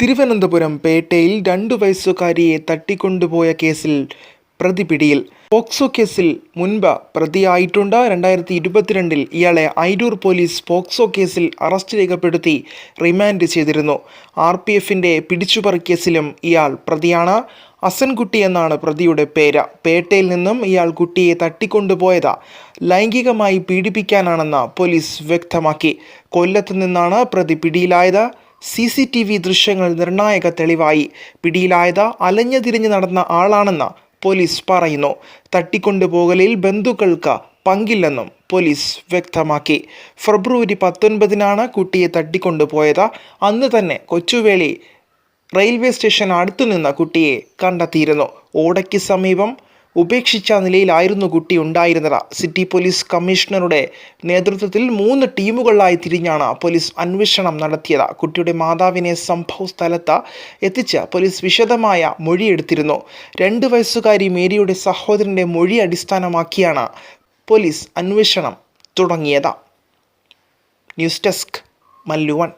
തിരുവനന്തപുരം പേട്ടയിൽ രണ്ടു വയസ്സുകാരിയെ തട്ടിക്കൊണ്ടുപോയ കേസിൽ പ്രതി പിടിയിൽ. പോക്സോ കേസിൽ മുൻപ് പ്രതിയായിട്ടുണ്ട് രണ്ടായിരത്തി ഇരുപത്തിരണ്ടിൽ ഇയാളെ ഐരൂർ പോലീസ് പോക്സോ കേസിൽ അറസ്റ്റ് രേഖപ്പെടുത്തി റിമാൻഡ് ചെയ്തിരുന്നു. ആർ പി എഫിന്റെ പിടിച്ചുപറി കേസിലും ഇയാൾ പ്രതിയാണ്. അസൻകുട്ടി എന്നാണ് പ്രതിയുടെ പേര്. പേട്ടയിൽ നിന്നും ഇയാൾ കുട്ടിയെ തട്ടിക്കൊണ്ടുപോയത് ലൈംഗികമായി പീഡിപ്പിക്കാനാണെന്ന് പോലീസ് വ്യക്തമാക്കി. കൊല്ലത്ത് നിന്നാണ് പ്രതി പിടിയിലായത്. സി സി ടി വി ദൃശ്യങ്ങൾ നിർണായക തെളിവായി. പിടിയിലായത് അലഞ്ഞു തിരിഞ്ഞ് നടന്ന ആളാണെന്ന് പോലീസ് പറയുന്നു. തട്ടിക്കൊണ്ടുപോകലിൽ ബന്ധുക്കൾക്ക് പങ്കില്ലെന്നും പോലീസ് വ്യക്തമാക്കി. ഫെബ്രുവരി പത്തൊൻപതിനാണ് കുട്ടിയെ തട്ടിക്കൊണ്ടുപോയത് അന്ന് തന്നെ കൊച്ചുവേളി റെയിൽവേ സ്റ്റേഷൻ അടുത്തുനിന്ന് കുട്ടിയെ കണ്ടെത്തിയിരുന്നു. ഓടയ്ക്ക് സമീപം ഉപേക്ഷിച്ച നിലയിലായിരുന്നു കുട്ടി ഉണ്ടായിരുന്നത്. സിറ്റി പോലീസ് കമ്മീഷണറുടെ നേതൃത്വത്തിൽ മൂന്ന് ടീമുകളായി തിരിഞ്ഞാണ് പോലീസ് അന്വേഷണം നടത്തിയത്. കുട്ടിയുടെ മാതാവിനെ സംഭവ സ്ഥലത്ത് എത്തിച്ച് പോലീസ് വിശദമായ മൊഴിയെടുത്തിരുന്നു രണ്ട് വയസ്സുകാരി മേരിയുടെ സഹോദരന്റെ മൊഴി അടിസ്ഥാനമാക്കിയാണ് പോലീസ് അന്വേഷണം തുടങ്ങിയത്. News desk മല്ലുവൺ